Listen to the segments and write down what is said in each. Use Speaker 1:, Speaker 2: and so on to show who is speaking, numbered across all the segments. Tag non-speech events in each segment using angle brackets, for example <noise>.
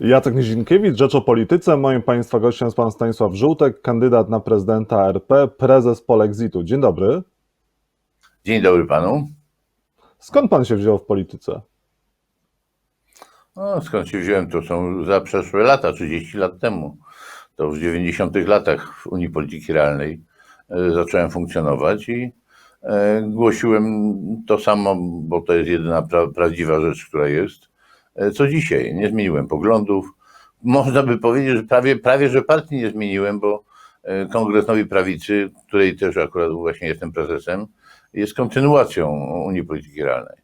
Speaker 1: Jacek Nizinkiewicz, Rzecz o Polityce. Moim Państwa gościem jest Pan Stanisław Żółtek, kandydat na prezydenta RP, prezes Polexitu. Dzień dobry.
Speaker 2: Dzień dobry panu.
Speaker 1: Skąd Pan się wziął w polityce?
Speaker 2: No, skąd się wziąłem? To są za przeszłe lata, 30 lat temu. To w 90 latach w Unii Polityki Realnej e, zacząłem funkcjonować i e, głosiłem to samo, bo to jest jedyna pra prawdziwa rzecz, która jest, co dzisiaj. Nie zmieniłem poglądów. Można by powiedzieć, że prawie, prawie że partii nie zmieniłem, bo e, Kongres Nowej Prawicy, której też akurat właśnie jestem prezesem, jest kontynuacją Unii Polityki Realnej.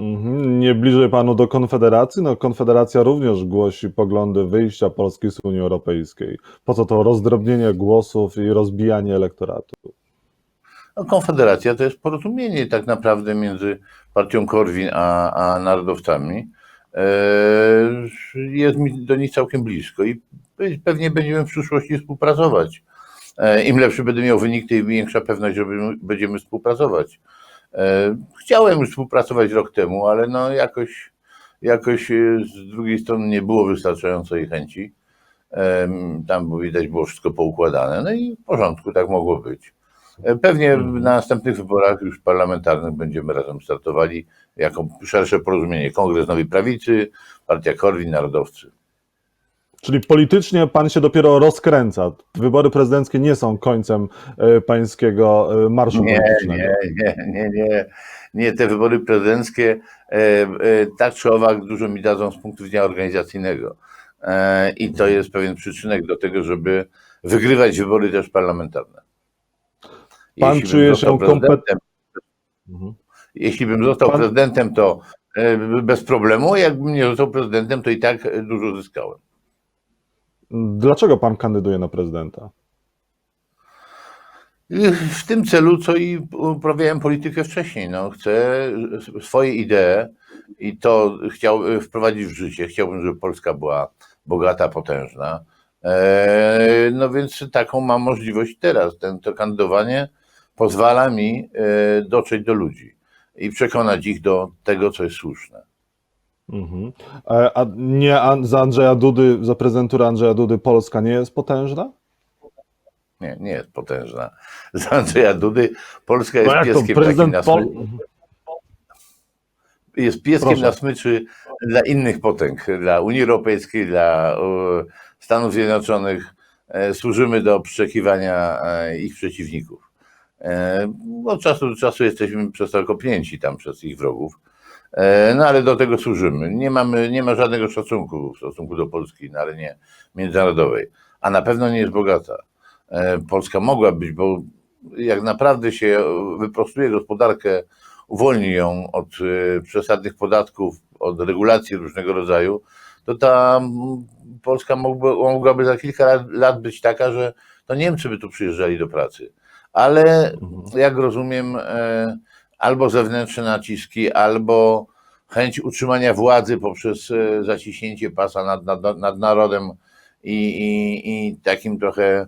Speaker 1: Mhm. Nie bliżej Panu do Konfederacji? No, Konfederacja również głosi poglądy wyjścia Polski z Unii Europejskiej. Po co to rozdrobnienie głosów i rozbijanie elektoratu?
Speaker 2: No, Konfederacja to jest porozumienie tak naprawdę między partią Korwin a, a narodowcami. Eee, Jest mi do nich całkiem blisko i pe- pewnie będziemy w przyszłości współpracować. Eee, Im lepszy będę miał wynik, tym większa pewność, że będziemy- współpracować. Eee, Chciałem już współpracować rok temu, ale no jakoś, jakoś e, z drugiej strony nie było wystarczającej chęci. Tam widać było wszystko poukładane. No i w porządku, tak mogło być. Pewnie w następnych wyborach już parlamentarnych będziemy razem startowali jako szersze porozumienie. Kongres Nowej Prawicy, Partia Korwin, Narodowcy.
Speaker 1: Czyli politycznie Pan się dopiero rozkręca. Wybory prezydenckie nie są końcem e, Pańskiego e, marszu
Speaker 2: Nie,
Speaker 1: politycznego.
Speaker 2: nie, nie, nie, nie. Nie, te wybory prezydenckie e, tak czy owak dużo mi dadzą z punktu widzenia organizacyjnego. I to jest pewien przyczynek do tego, żeby wygrywać wybory też parlamentarne.
Speaker 1: Pan
Speaker 2: Jeśli
Speaker 1: czuje się
Speaker 2: prezydentem,
Speaker 1: Mhm.
Speaker 2: Jeśli bym został
Speaker 1: Pan-
Speaker 2: prezydentem, to e, bez problemu. a Jakbym nie został prezydentem, to i tak e, dużo zyskałem.
Speaker 1: Dlaczego Pan kandyduje na prezydenta?
Speaker 2: W tym celu, co i uprawiałem politykę wcześniej. No, chcę swoje idee i to chciał e, wprowadzić w życie. Chciałbym, żeby Polska była bogata, potężna. E, No więc taką mam możliwość teraz. Ten, to kandydowanie pozwala mi e, dotrzeć do ludzi i przekonać ich do tego, co jest słuszne.
Speaker 1: Mhm. E, A nie za Andrzeja Dudy, za prezydenturę Andrzeja Dudy Polska nie jest potężna?
Speaker 2: Nie, nie jest potężna. <laughs> Za Andrzeja Dudy Polska jest
Speaker 1: No to
Speaker 2: pieskiem takim na smyczy, jest pieskiem
Speaker 1: Proszę.
Speaker 2: na smyczy dla innych potęg, dla Unii Europejskiej, dla Stanów Zjednoczonych. E, Służymy do przeczekiwania e, ich przeciwników. E, Od czasu do czasu jesteśmy przez to kopnięci tam przez ich wrogów. E, No ale do tego służymy. Nie, mamy, nie ma żadnego szacunku w stosunku do Polski na arenie międzynarodowej, a na pewno nie jest bogata. E, Polska mogła być, bo jak naprawdę się wyprostuje gospodarkę, uwolni ją od przesadnych podatków, od regulacji różnego rodzaju, to ta Polska mogłaby, mogłaby za kilka lat być taka, że to Niemcy by tu przyjeżdżali do pracy. Ale jak rozumiem, e, albo zewnętrzne naciski, albo chęć utrzymania władzy poprzez e, zaciśnięcie pasa nad, nad, nad narodem i, i, i takim trochę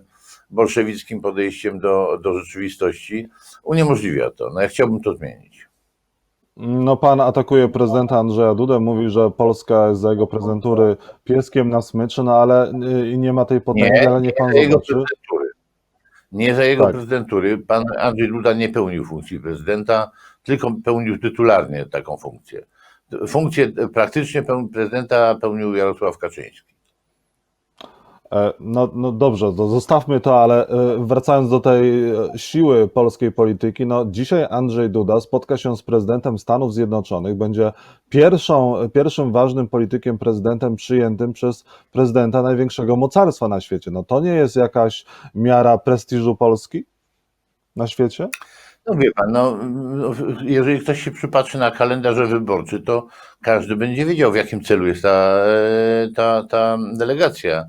Speaker 2: bolszewickim podejściem do, do rzeczywistości uniemożliwia to. No ja chciałbym to zmienić.
Speaker 1: No pan atakuje prezydenta Andrzeja Dudę, mówi, że Polska jest za jego prezydentury pieskiem na smyczy, no ale y, i nie ma tej potęgi,
Speaker 2: Nie,
Speaker 1: ale niech pan
Speaker 2: jego
Speaker 1: zobaczy.
Speaker 2: Nie za jego
Speaker 1: Tak.
Speaker 2: prezydentury. Pan Andrzej Duda nie pełnił funkcji prezydenta, tylko pełnił tytularnie taką funkcję. Funkcję praktycznie prezydenta pełnił Jarosław Kaczyński.
Speaker 1: E, No, no dobrze, to zostawmy to, ale e, wracając do tej e, siły polskiej polityki, no dzisiaj Andrzej Duda spotka się z prezydentem Stanów Zjednoczonych, będzie pierwszą, pierwszym ważnym politykiem, prezydentem przyjętym przez prezydenta największego mocarstwa na świecie. No to nie jest jakaś miara prestiżu Polski na świecie?
Speaker 2: No wie pan, no, jeżeli ktoś się przypatrzy na kalendarze wyborczy, to każdy będzie wiedział, w jakim celu jest ta, ta, ta delegacja.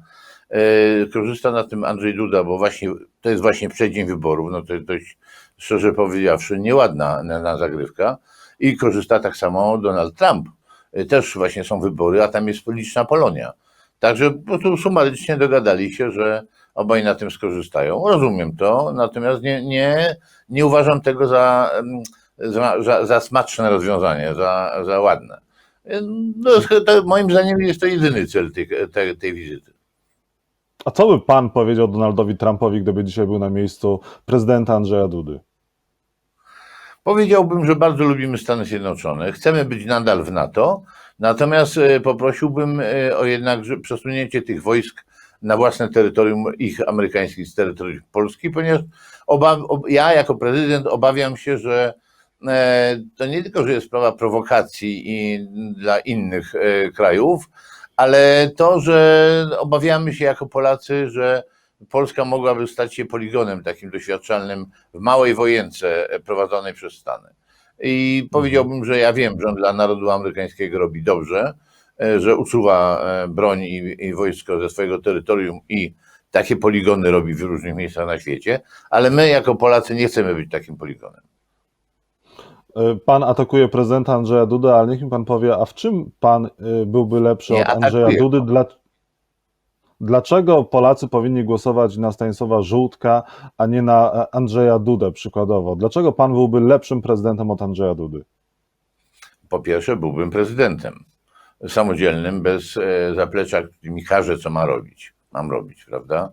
Speaker 2: E, Korzysta na tym Andrzej Duda, bo właśnie to jest właśnie przeddzień wyborów, no to jest dość, szczerze powiedziawszy, nieładna na, zagrywka. I korzysta tak samo Donald Trump. E, Też właśnie są wybory, a tam jest liczna Polonia. Także po prostu sumarycznie dogadali się, że obaj na tym skorzystają. Rozumiem to, natomiast nie, nie, nie uważam tego za, za, za, za smaczne rozwiązanie, za, za ładne. No, to, moim zdaniem jest to jedyny cel tej, tej, tej wizyty.
Speaker 1: A co by pan powiedział Donaldowi Trumpowi, gdyby dzisiaj był na miejscu prezydenta Andrzeja Dudy?
Speaker 2: Powiedziałbym, że bardzo lubimy Stany Zjednoczone, chcemy być nadal w NATO, natomiast e, poprosiłbym e, o jednak przesunięcie tych wojsk na własne terytorium, ich amerykańskich z terytorium Polski, ponieważ ja jako prezydent obawiam się, że e, to nie tylko, że jest sprawa prowokacji i dla innych krajów, ale to, że obawiamy się jako Polacy, że Polska mogłaby stać się poligonem takim doświadczalnym w małej wojence prowadzonej przez Stany. I powiedziałbym, że ja wiem, rząd dla narodu amerykańskiego robi dobrze, e, że usuwa e, broń i, i wojsko ze swojego terytorium i takie poligony robi w różnych miejscach na świecie, ale my jako Polacy nie chcemy być takim poligonem.
Speaker 1: E, Pan atakuje prezydenta Andrzeja Dudę, ale niech mi pan powie, a w czym pan e, byłby lepszy
Speaker 2: Nie
Speaker 1: od Andrzeja
Speaker 2: atakuję
Speaker 1: Dudy? Dla... Dlaczego Polacy powinni głosować na Stanisława Żółtka, a nie na e, Andrzeja Dudę przykładowo? Dlaczego pan byłby lepszym prezydentem od Andrzeja Dudy?
Speaker 2: Po pierwsze, byłbym prezydentem samodzielnym, bez zaplecza, który mi każe, co ma robić. Mam robić, prawda?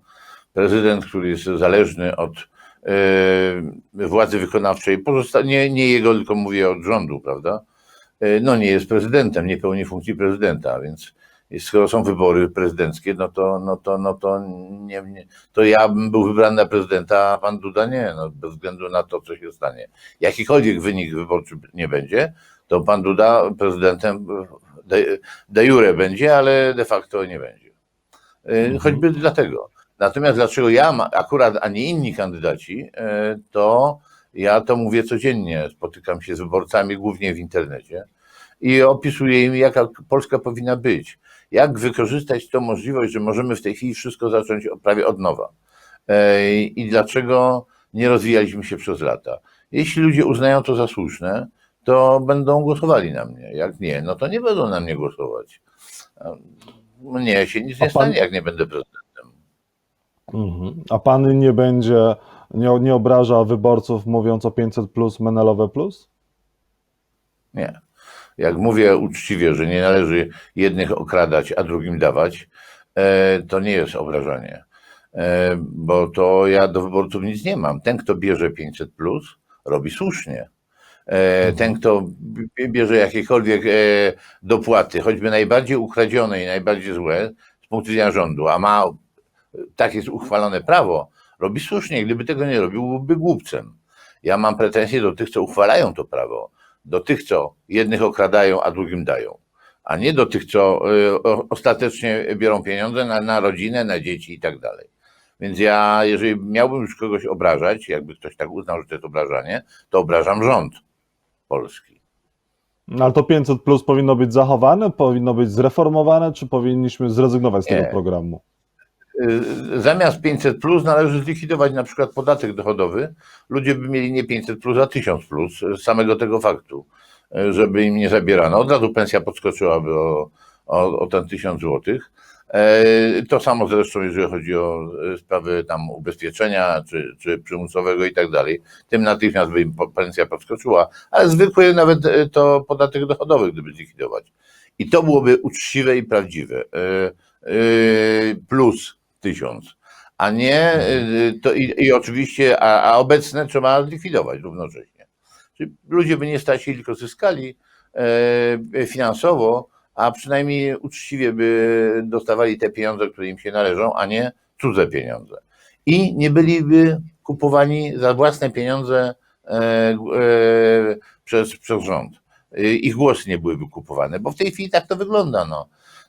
Speaker 2: Prezydent, który jest zależny od władzy wykonawczej, pozosta- nie, nie jego, tylko mówię od rządu, prawda? E, no nie jest prezydentem, nie pełni funkcji prezydenta, więc skoro są wybory prezydenckie, no to, no to, no to, nie, nie, to ja bym był wybrany na prezydenta, a pan Duda nie, no, bez względu na to, co się stanie. Jakikolwiek wynik wyborczy nie będzie, to pan Duda prezydentem de, de jure będzie, ale de facto nie będzie. Y, Choćby dlatego. Natomiast dlaczego ja akurat, a nie inni kandydaci, y, to ja to mówię codziennie. Spotykam się z wyborcami głównie w internecie i opisuję im, jaka Polska powinna być. Jak wykorzystać tą możliwość, że możemy w tej chwili wszystko zacząć prawie od nowa. Y, I dlaczego nie rozwijaliśmy się przez lata. Jeśli ludzie uznają to za słuszne, to będą głosowali na mnie. Jak nie, no to nie będą na mnie głosować. Mnie się nic
Speaker 1: A
Speaker 2: nie
Speaker 1: pan-
Speaker 2: stanie, jak nie będę prezydentem.
Speaker 1: Mhm. A pan nie będzie, nie, nie obraża wyborców mówiąc o 500 plus, Menelowe plus?
Speaker 2: Nie. Jak mówię uczciwie, że nie należy jednych okradać, a drugim dawać, e, to nie jest obrażanie. E, Bo to ja do wyborców nic nie mam. Ten, kto bierze 500 plus, robi słusznie. E, Ten, kto bierze jakiekolwiek dopłaty, choćby najbardziej ukradzione i najbardziej złe z punktu widzenia rządu, a ma tak jest uchwalone prawo, robi słusznie. Gdyby tego nie robił, byłby głupcem. Ja mam pretensje do tych, co uchwalają to prawo, do tych, co jednych okradają, a drugim dają, a nie do tych, co y, ostatecznie biorą pieniądze na, na rodzinę, na dzieci i tak dalej. Więc ja, jeżeli miałbym już kogoś obrażać, jakby ktoś tak uznał, że to jest obrażanie, to obrażam rząd polski.
Speaker 1: No, ale to 500 plus powinno być zachowane, powinno być zreformowane, czy powinniśmy zrezygnować z
Speaker 2: Nie.
Speaker 1: tego programu?
Speaker 2: Y, Zamiast 500 plus należy zlikwidować na przykład podatek dochodowy. Ludzie by mieli nie 500 plus, a 1000 plus z samego tego faktu, y, żeby im nie zabierano. Od razu pensja podskoczyłaby o, o, o ten 1000 złotych. E, To samo zresztą, jeżeli chodzi o e, sprawy tam ubezpieczenia czy, czy przymusowego i tak dalej. Tym natychmiast by pensja podskoczyła, ale zwykły nawet to podatek dochodowy, gdyby zlikwidować. I to byłoby uczciwe i prawdziwe. E, Plus tysiąc. A nie e, to i, i oczywiście, a, a obecne trzeba zlikwidować równocześnie. Czyli ludzie by nie stracili, tylko zyskali e, finansowo, a przynajmniej uczciwie by dostawali te pieniądze, które im się należą, a nie cudze pieniądze. I nie byliby kupowani za własne pieniądze e, e, przez, przez rząd. E, Ich głosy nie byłyby kupowane, bo w tej chwili tak to wygląda. No.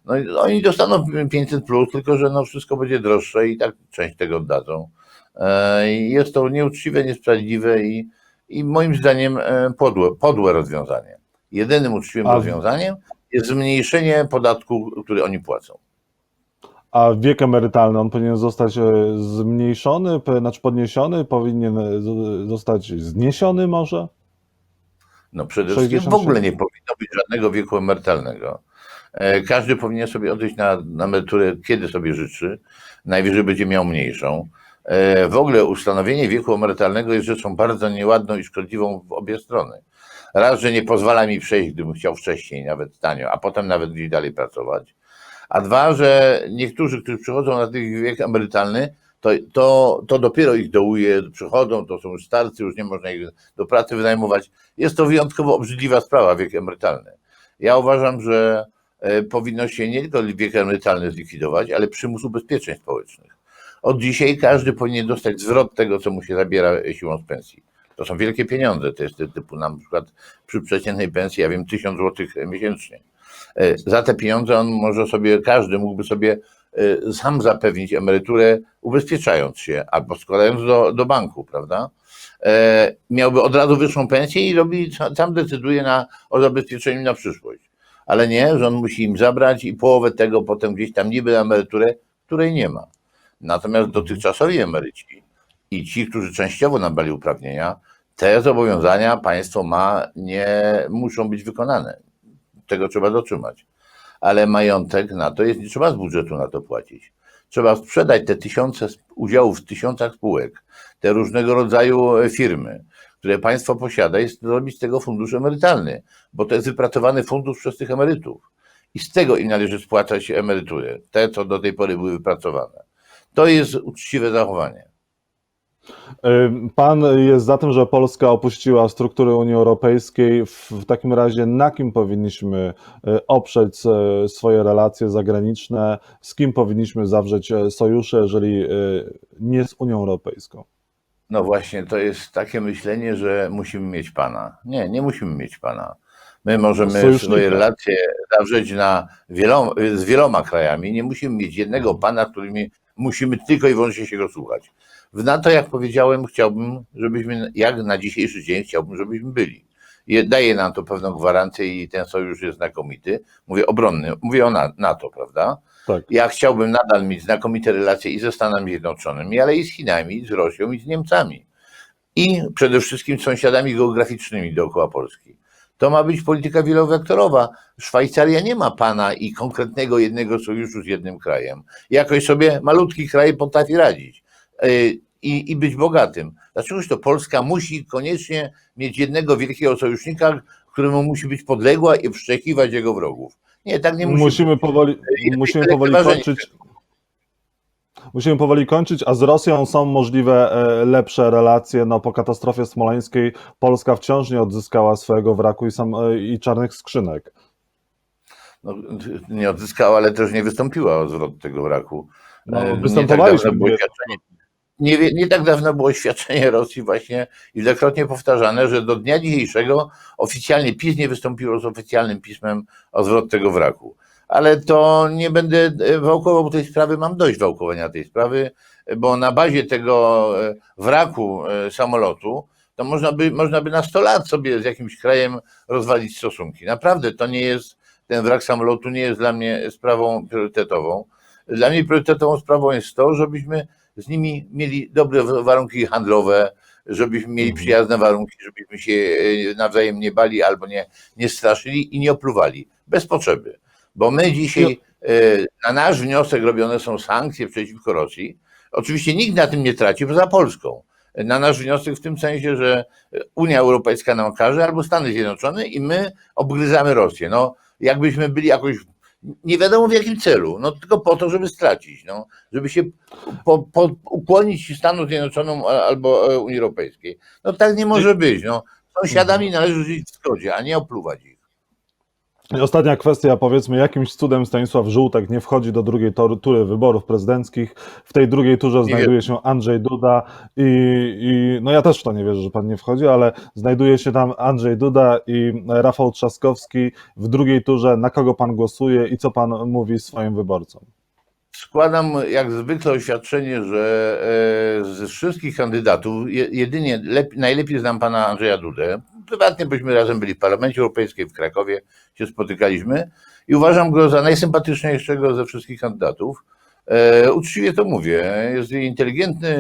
Speaker 2: No, i oni dostaną 500 plus, tylko że no wszystko będzie droższe i tak część tego oddadzą. E, Jest to nieuczciwe, niesprawiedliwe i, i moim zdaniem e, podłe, podłe rozwiązanie. Jedynym uczciwym
Speaker 1: A
Speaker 2: rozwiązaniem jest zmniejszenie podatku, który oni płacą.
Speaker 1: A wiek emerytalny, on powinien zostać e, zmniejszony, znaczy podniesiony, powinien zostać zniesiony może?
Speaker 2: No przede wszystkim w
Speaker 1: 67.
Speaker 2: ogóle nie powinno być żadnego wieku emerytalnego. E, Każdy powinien sobie odejść na, na emeryturę, kiedy sobie życzy. Najwyżej będzie miał mniejszą. E, W ogóle ustanowienie wieku emerytalnego jest rzeczą bardzo nieładną i szkodliwą w obie strony. Raz, że nie pozwala mi przejść, gdybym chciał wcześniej, nawet tanio, a potem nawet gdzieś dalej pracować. A dwa, że niektórzy, którzy przychodzą na ten wiek emerytalny, to, to, to dopiero ich dołuje, przychodzą, to są już starcy, już nie można ich do pracy wynajmować. Jest to wyjątkowo obrzydliwa sprawa, wiek emerytalny. Ja uważam, że powinno się nie tylko wiek emerytalny zlikwidować, ale przymus ubezpieczeń społecznych. Od dzisiaj każdy powinien dostać zwrot tego, co mu się zabiera siłą z pensji. To są wielkie pieniądze, to jest typu na przykład przy przeciętnej pensji, ja wiem, 1000 zł miesięcznie. E, Za te pieniądze on może sobie, każdy mógłby sobie e, sam zapewnić emeryturę, ubezpieczając się albo składając do, do banku, prawda? E, Miałby od razu wyższą pensję i robi, sam decyduje na, o zabezpieczeniu na przyszłość. Ale nie, on musi im zabrać i połowę tego potem gdzieś tam niby na emeryturę, której nie ma. Natomiast dotychczasowi emeryci i ci, którzy częściowo nabrali uprawnienia, te zobowiązania państwo ma, nie muszą być wykonane. Tego trzeba dotrzymać. Ale majątek na to jest, nie trzeba z budżetu na to płacić. Trzeba sprzedać te tysiące udziałów w tysiącach spółek, te różnego rodzaju firmy, które państwo posiada i zrobić z tego fundusz emerytalny, bo to jest wypracowany fundusz przez tych emerytów. I z tego im należy spłacać emerytury, te, co do tej pory były wypracowane. To jest uczciwe zachowanie.
Speaker 1: Y, Pan jest za tym, że Polska opuściła struktury Unii Europejskiej. W, takim razie na kim powinniśmy y, oprzeć e, swoje relacje zagraniczne? Z kim powinniśmy zawrzeć e, sojusze, jeżeli y, nie z Unią Europejską?
Speaker 2: No właśnie, to jest takie myślenie, że musimy mieć pana. Nie, nie musimy mieć pana. My możemy
Speaker 1: Sojusznika.
Speaker 2: swoje relacje zawrzeć na wieloma, z wieloma krajami. Nie musimy mieć jednego pana, którymi musimy tylko i wyłącznie się go słuchać. W NATO, jak powiedziałem, chciałbym, żebyśmy, jak na dzisiejszy dzień, chciałbym, żebyśmy byli. Je- Daje nam to pewną gwarancję i ten sojusz jest znakomity. Mówię obronny, mówię o Na- NATO, prawda?
Speaker 1: Tak.
Speaker 2: Ja chciałbym nadal mieć znakomite relacje i ze Stanami Zjednoczonymi, ale i z Chinami, i z Rosją, i z Niemcami. I przede wszystkim z sąsiadami geograficznymi dookoła Polski. To ma być polityka wielowektorowa. Szwajcaria nie ma pana i konkretnego jednego sojuszu z jednym krajem. Jakoś sobie malutki kraj potrafi radzić yy, i, i być bogatym. Dlaczegoż to Polska musi koniecznie mieć jednego wielkiego sojusznika, któremu musi być podległa i wszczekiwać jego wrogów? Nie, tak nie musi
Speaker 1: Musimy
Speaker 2: być.
Speaker 1: powoli, musimy powoli kończyć. Musimy powoli kończyć, a z Rosją są możliwe e, lepsze relacje. No, po katastrofie smoleńskiej Polska wciąż nie odzyskała swojego wraku i, sam, i czarnych skrzynek.
Speaker 2: no, nie odzyskała, ale też nie wystąpiła o zwrot tego wraku.
Speaker 1: No,
Speaker 2: E,
Speaker 1: występowaliśmy.
Speaker 2: Nie tak, dawno było świadczenie, nie, nie tak dawno było świadczenie Rosji właśnie i wielokrotnie powtarzane, że do dnia dzisiejszego oficjalnie PiS nie wystąpiło z oficjalnym pismem o zwrot tego wraku. Ale to nie będę e, wałkował tej sprawy, mam dość wałkowania tej sprawy, bo na bazie tego e, wraku e, samolotu to można by, można by na 100 lat sobie z jakimś krajem rozwalić stosunki. Naprawdę to nie jest, ten wrak samolotu nie jest dla mnie sprawą priorytetową. Dla mnie priorytetową sprawą jest to, żebyśmy z nimi mieli dobre warunki handlowe, żebyśmy mieli
Speaker 1: Mhm.
Speaker 2: przyjazne warunki, żebyśmy się e, nawzajem nie bali albo nie, nie straszyli i nie opluwali. Bez potrzeby. Bo my dzisiaj e, na nasz wniosek robione są sankcje przeciwko Rosji. Oczywiście nikt na tym nie traci poza Polską. Na nasz wniosek w tym sensie, że Unia Europejska nam każe albo Stany Zjednoczone i my obgryzamy Rosję. No, jakbyśmy byli jakoś nie wiadomo w jakim celu, no tylko po to, żeby stracić, no, żeby się po, po, ukłonić Stanom Zjednoczonym albo e, Unii Europejskiej. No tak nie może być. No. Sąsiadami należy żyć w zgodzie, a nie opluwać ich.
Speaker 1: I ostatnia kwestia, powiedzmy, jakimś cudem Stanisław Żółtek nie wchodzi do drugiej tury wyborów prezydenckich. W tej drugiej turze znajduje się Andrzej Duda i, i no ja też w to nie wierzę, że pan nie wchodzi, ale znajduje się tam Andrzej Duda i Rafał Trzaskowski. W drugiej turze na kogo pan głosuje i co pan mówi swoim wyborcom?
Speaker 2: Składam jak zwykle oświadczenie, że ze wszystkich kandydatów je- jedynie lep, najlepiej znam pana Andrzeja Dudę. Prywatnie byśmy razem byli w Parlamencie Europejskim, w Krakowie się spotykaliśmy i uważam go za najsympatyczniejszego ze wszystkich kandydatów. E, uczciwie to mówię. Jest inteligentny,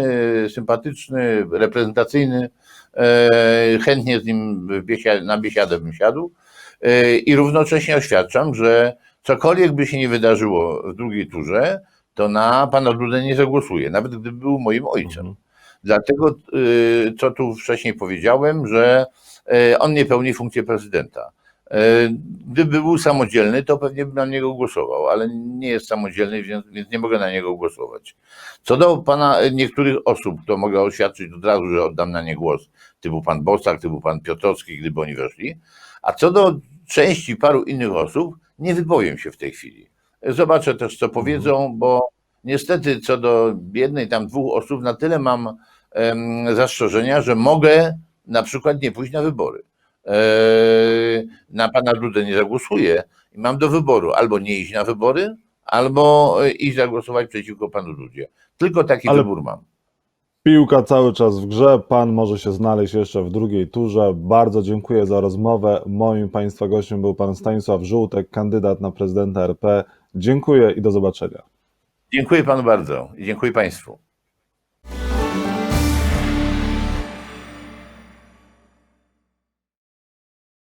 Speaker 2: sympatyczny, reprezentacyjny. E, chętnie z nim biesia, na biesiadę bym siadł. E, I równocześnie oświadczam, że cokolwiek by się nie wydarzyło w drugiej turze, to na pana Dudę nie zagłosuję, nawet gdyby był moim ojcem. Dlatego, y, co tu wcześniej powiedziałem, że on nie pełni funkcji prezydenta. Y, Gdyby był samodzielny, to pewnie bym na niego głosował, ale nie jest samodzielny, więc, więc nie mogę na niego głosować. Co do pana y, niektórych osób, to mogę oświadczyć od razu, że oddam na nie głos, typu pan Bosak, typu pan Piotrowski, gdyby oni weszli. A co do części paru innych osób, nie wypowiem się w tej chwili. Zobaczę też, co powiedzą, bo niestety co do jednej tam dwóch osób, na tyle mam em, zastrzeżenia, że mogę na przykład nie pójść na wybory. Eee, na pana Dudę nie zagłosuję i mam do wyboru albo nie iść na wybory, albo e, iść zagłosować przeciwko panu Dudzie. Tylko taki
Speaker 1: Ale-
Speaker 2: wybór mam.
Speaker 1: Piłka cały czas w grze. Pan może się znaleźć jeszcze w drugiej turze. Bardzo dziękuję za rozmowę. Moim Państwa gościem był Pan Stanisław Żółtek, kandydat na prezydenta RP. Dziękuję i do zobaczenia.
Speaker 2: Dziękuję panu bardzo i dziękuję państwu.